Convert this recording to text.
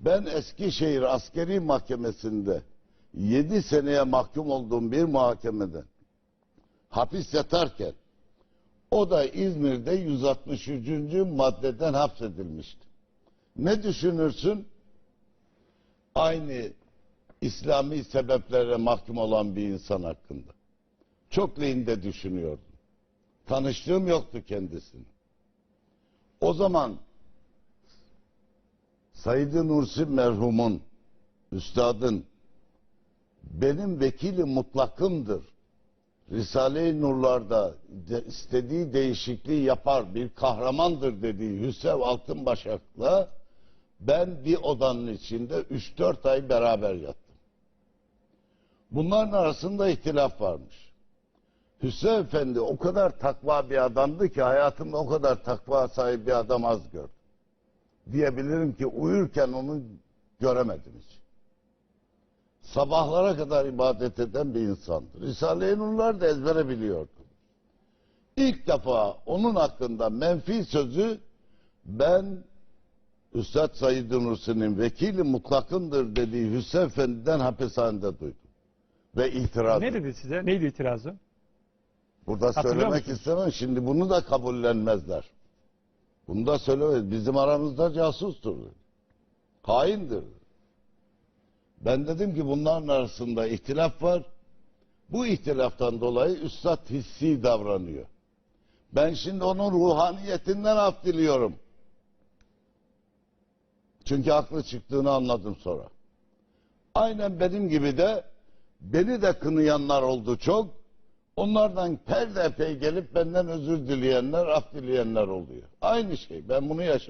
Ben Eskişehir Askeri Mahkemesi'nde 7 seneye mahkum olduğum bir muhakemeden hapis yatarken o da İzmir'de 163. maddeden hapsedilmişti. Ne düşünürsün? Aynı İslami sebeplere mahkum olan bir insan hakkında. Çok lehinde düşünüyordum. Tanıştığım yoktu kendisini. O zaman Said Nursi merhumun, üstadın benim vekili mutlakımdır. Risale-i Nurlar'da de, istediği değişikliği yapar bir kahramandır dediği Hüsev Altınbaşak'la ben bir odanın içinde 3-4 ay beraber yattım. Bunların arasında ihtilaf varmış. Hüseyin Efendi o kadar takva bir adamdı ki hayatımda o kadar takva sahibi bir adam az gördüm. Diyebilirim ki uyurken onu göremedim hiç. Sabahlara kadar ibadet eden bir insandı. Risale-i Nurlar da ezbere biliyordu. İlk defa onun hakkında menfi sözü ben Üstad Said Nursi'nin vekili mutlakımdır dediği Hüseyin Efendi'den hapishanede duydum. Ve itiraz Ne dedi size? Neydi itirazı? Burada Hatırlıyor söylemek musunuz? istemem. Şimdi bunu da kabullenmezler. Bunu da söylemez. Bizim aramızda casustur. Haindir. Ben dedim ki bunların arasında ihtilaf var. Bu ihtilaftan dolayı üstad hissi davranıyor. Ben şimdi onun ruhaniyetinden af diliyorum. Çünkü haklı çıktığını anladım sonra. Aynen benim gibi de beni de kınayanlar oldu çok. Onlardan perde epey gelip benden özür dileyenler, af dileyenler oluyor. Aynı şey. Ben bunu yaşadım.